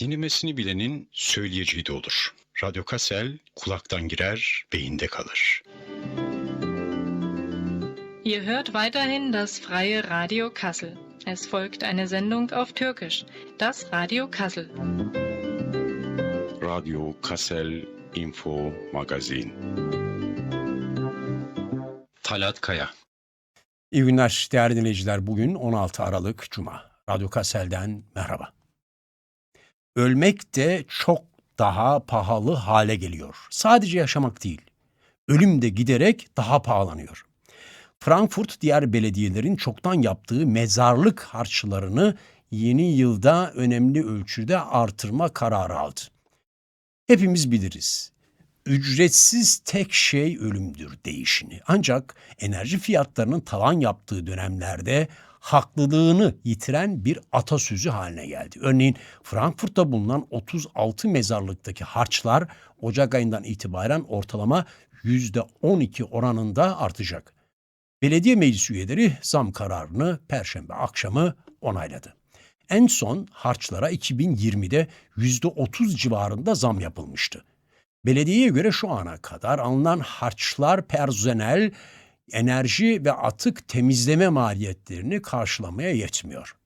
Dinlemesini bilenin söyleyeceği de olur. Radyo Kassel kulaktan girer, beyinde kalır. Ihr hört weiterhin das freie Radio Kassel. Es folgt eine Sendung auf Türkisch, das Radio Kassel. Radyo Kassel Info Magazin. Talat Kaya. İyi günler değerli dinleyiciler. Bugün 16 Aralık Cuma. Radyo Kassel'den merhaba. Ölmek de çok daha pahalı hale geliyor. Sadece yaşamak değil. Ölüm de giderek daha pahalanıyor. Frankfurt diğer belediyelerin çoktan yaptığı mezarlık harçlarını yeni yılda önemli ölçüde artırma kararı aldı. Hepimiz biliriz. Ücretsiz tek şey ölümdür değişini. Ancak enerji fiyatlarının tavan yaptığı dönemlerde haklılığını yitiren bir atasözü haline geldi. Örneğin Frankfurt'ta bulunan 36 mezarlıktaki harçlar Ocak ayından itibaren ortalama %12 oranında artacak. Belediye meclis üyeleri zam kararını perşembe akşamı onayladı. En son harçlara 2020'de %30 civarında zam yapılmıştı. Belediyeye göre şu ana kadar alınan harçlar personel, enerji ve atık temizleme maliyetlerini karşılamaya yetmiyor.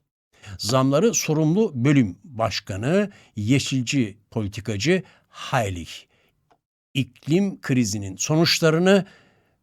Zamları sorumlu bölüm başkanı, yeşilci politikacı Heilig, iklim krizinin sonuçlarını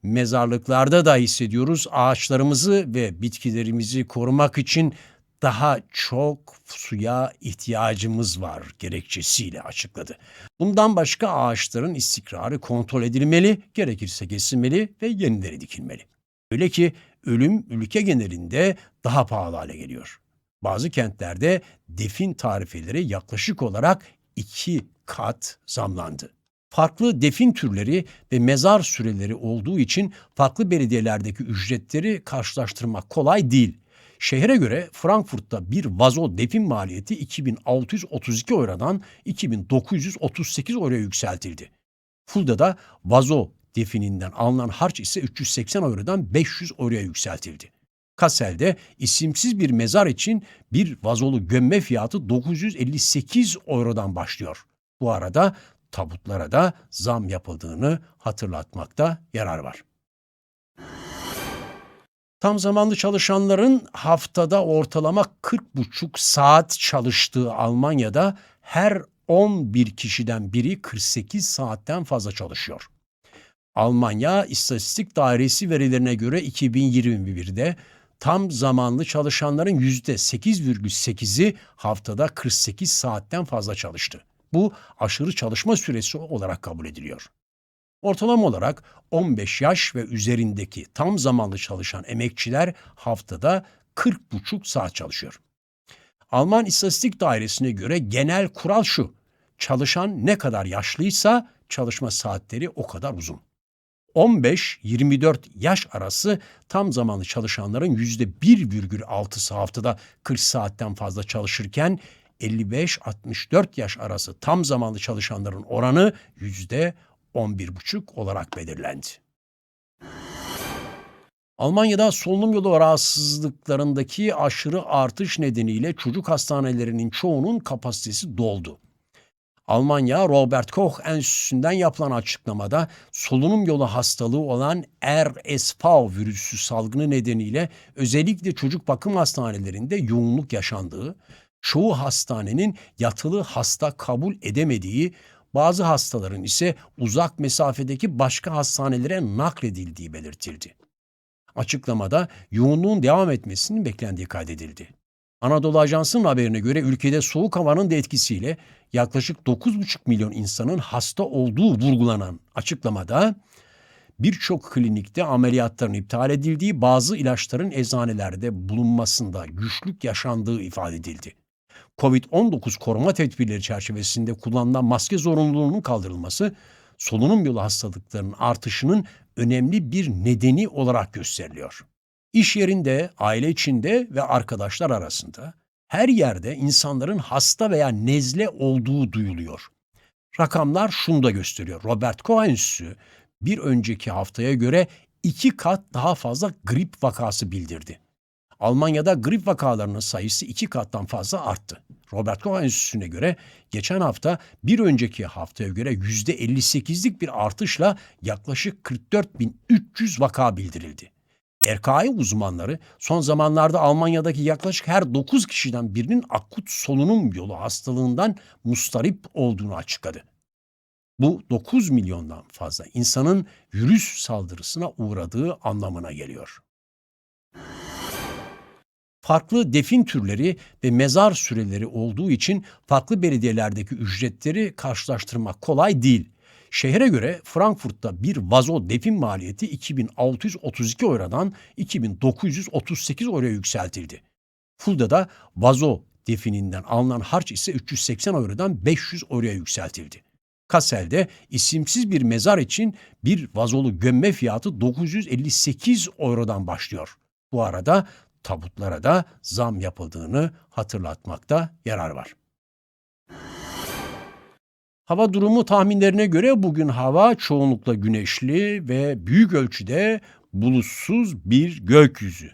mezarlıklarda da hissediyoruz. Ağaçlarımızı ve bitkilerimizi korumak için daha çok suya ihtiyacımız var gerekçesiyle açıkladı. Bundan başka ağaçların istikrarı kontrol edilmeli, gerekirse kesilmeli ve yenileri dikilmeli. Öyle ki ölüm ülke genelinde daha pahalı hale geliyor. Bazı kentlerde defin tarifeleri yaklaşık olarak iki kat zamlandı. Farklı defin türleri ve mezar süreleri olduğu için farklı belediyelerdeki ücretleri karşılaştırmak kolay değil. Şehre göre Frankfurt'ta bir vazo defin maliyeti 2632 eurodan 2938 euroya yükseltildi. Fulda'da vazo defininden alınan harç ise 380 eurodan 500 euroya yükseltildi. Kassel'de isimsiz bir mezar için bir vazolu gömme fiyatı 958 eurodan başlıyor. Bu arada tabutlara da zam yapıldığını hatırlatmakta yarar var. Tam zamanlı çalışanların haftada ortalama 40,5 saat çalıştığı Almanya'da her 11 kişiden biri 48 saatten fazla çalışıyor. Almanya İstatistik Dairesi verilerine göre 2021'de tam zamanlı çalışanların %8,8'i haftada 48 saatten fazla çalıştı. Bu aşırı çalışma süresi olarak kabul ediliyor. Ortalama olarak 15 yaş ve üzerindeki tam zamanlı çalışan emekçiler haftada 40,5 saat çalışıyor. Alman İstatistik Dairesi'ne göre genel kural şu. Çalışan ne kadar yaşlıysa çalışma saatleri o kadar uzun. 15-24 yaş arası tam zamanlı çalışanların %1,6'sı haftada 40 saatten fazla çalışırken 55-64 yaş arası tam zamanlı çalışanların oranı %11,5 olarak belirlendi. Almanya'da solunum yolu rahatsızlıklarındaki aşırı artış nedeniyle çocuk hastanelerinin çoğunun kapasitesi doldu. Almanya Robert Koch Enstitüsü'nden yapılan açıklamada solunum yolu hastalığı olan RSV virüsü salgını nedeniyle özellikle çocuk bakım hastanelerinde yoğunluk yaşandığı, çoğu hastanenin yatılı hasta kabul edemediği, bazı hastaların ise uzak mesafedeki başka hastanelere nakledildiği belirtildi. Açıklamada yoğunluğun devam etmesinin beklendiği kaydedildi. Anadolu Ajansı'nın haberine göre ülkede soğuk havanın da etkisiyle yaklaşık 9,5 milyon insanın hasta olduğu vurgulanan açıklamada birçok klinikte ameliyatların iptal edildiği, bazı ilaçların eczanelerde bulunmasında güçlük yaşandığı ifade edildi. Covid-19 koruma tedbirleri çerçevesinde kullanılan maske zorunluluğunun kaldırılması, solunum yolu hastalıklarının artışının önemli bir nedeni olarak gösteriliyor. İş yerinde, aile içinde ve arkadaşlar arasında her yerde insanların hasta veya nezle olduğu duyuluyor. Rakamlar şunu da gösteriyor. Robert Koch Enstitüsü bir önceki haftaya göre iki kat daha fazla grip vakası bildirdi. Almanya'da grip vakalarının sayısı iki kattan fazla arttı. Robert Koch Enstitüsü'ne göre geçen hafta bir önceki haftaya göre %58'lik bir artışla yaklaşık 44.300 vaka bildirildi. RKI uzmanları son zamanlarda Almanya'daki yaklaşık her 9 kişiden birinin akut solunum yolu hastalığından mustarip olduğunu açıkladı. Bu 9 milyondan fazla insanın virüs saldırısına uğradığı anlamına geliyor. Farklı defin türleri ve mezar süreleri olduğu için farklı belediyelerdeki ücretleri karşılaştırmak kolay değil. Şehre göre Frankfurt'ta bir vazo defin maliyeti 2632 eurodan 2938 euroya yükseltildi. Fulda'da vazo defininden alınan harç ise 380 eurodan 500 euroya yükseltildi. Kassel'de isimsiz bir mezar için bir vazolu gömme fiyatı 958 eurodan başlıyor. Bu arada tabutlara da zam yapıldığını hatırlatmakta yarar var. Hava durumu tahminlerine göre bugün hava çoğunlukla güneşli ve büyük ölçüde bulutsuz bir gökyüzü.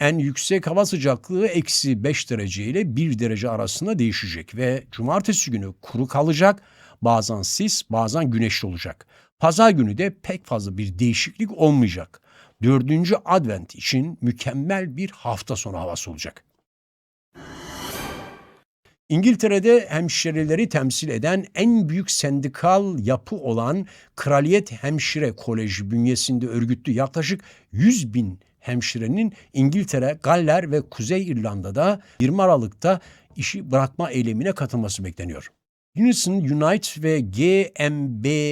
En yüksek hava sıcaklığı eksi 5 derece ile 1 derece arasında değişecek ve cumartesi günü kuru kalacak, bazen sis, bazen güneşli olacak. Pazar günü de pek fazla bir değişiklik olmayacak. Dördüncü advent için mükemmel bir hafta sonu havası olacak. İngiltere'de hemşireleri temsil eden en büyük sendikal yapı olan Kraliyet Hemşire Koleji bünyesinde örgütlü yaklaşık 100 bin hemşirenin İngiltere, Galler ve Kuzey İrlanda'da 20 Aralık'ta işi bırakma eylemine katılması bekleniyor. Unison Unite ve GMBB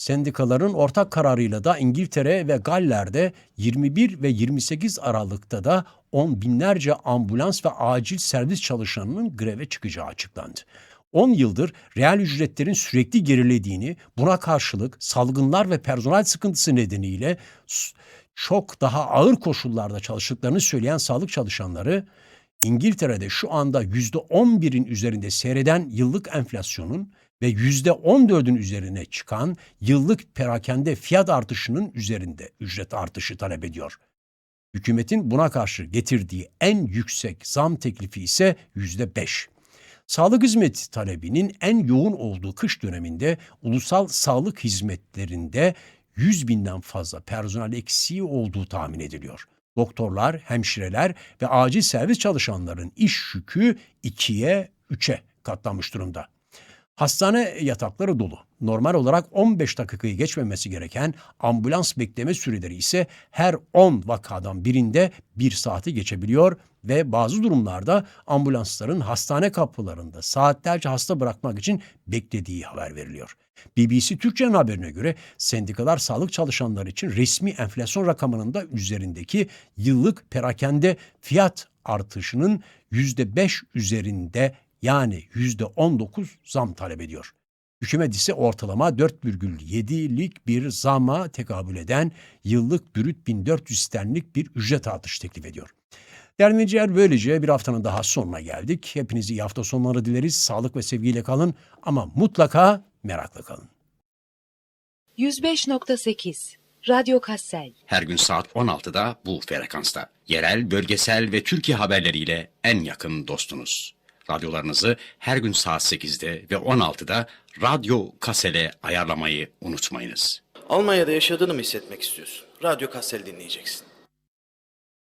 sendikaların ortak kararıyla da İngiltere ve Galler'de 21 ve 28 Aralık'ta da on binlerce ambulans ve acil servis çalışanının greve çıkacağı açıklandı. 10 yıldır reel ücretlerin sürekli gerilediğini, buna karşılık salgınlar ve personel sıkıntısı nedeniyle çok daha ağır koşullarda çalıştıklarını söyleyen sağlık çalışanları İngiltere'de şu anda %11'in üzerinde seyreden yıllık enflasyonun ve %14'ün üzerine çıkan yıllık perakende fiyat artışının üzerinde ücret artışı talep ediyor. Hükümetin buna karşı getirdiği en yüksek zam teklifi ise %5. Sağlık hizmeti talebinin en yoğun olduğu kış döneminde ulusal sağlık hizmetlerinde 100 binden fazla personel eksiği olduğu tahmin ediliyor. Doktorlar, hemşireler ve acil servis çalışanların iş yükü ikiye, üçe katlanmış durumda. Hastane yatakları dolu. Normal olarak 15 dakikayı geçmemesi gereken ambulans bekleme süreleri ise her 10 vakadan birinde 1 saati geçebiliyor ve bazı durumlarda ambulansların hastane kapılarında saatlerce hasta bırakmak için beklediği haber veriliyor. BBC Türkçe'nin haberine göre sendikalar sağlık çalışanları için resmi enflasyon rakamının da üzerindeki yıllık perakende fiyat artışının %5 üzerinde yani %19 zam talep ediyor. Hükümet ise ortalama 4,7'lik bir zama tekabül eden yıllık bürüt 1400 sterlinlik bir ücret artışı teklif ediyor. Değerli dinleyiciler böylece bir haftanın daha sonuna geldik. Hepinize iyi hafta sonları dileriz. Sağlık ve sevgiyle kalın ama mutlaka merakla kalın. 105.8 Radyo Kassel Her gün saat 16'da bu frekansta. Yerel, bölgesel ve Türkiye haberleriyle en yakın dostunuz. Radyolarınızı her gün saat 8'de ve 16'da Radyo Kasel'e ayarlamayı unutmayınız. Almanya'da yaşadığını mı hissetmek istiyorsun? Radyo Kassel dinleyeceksin.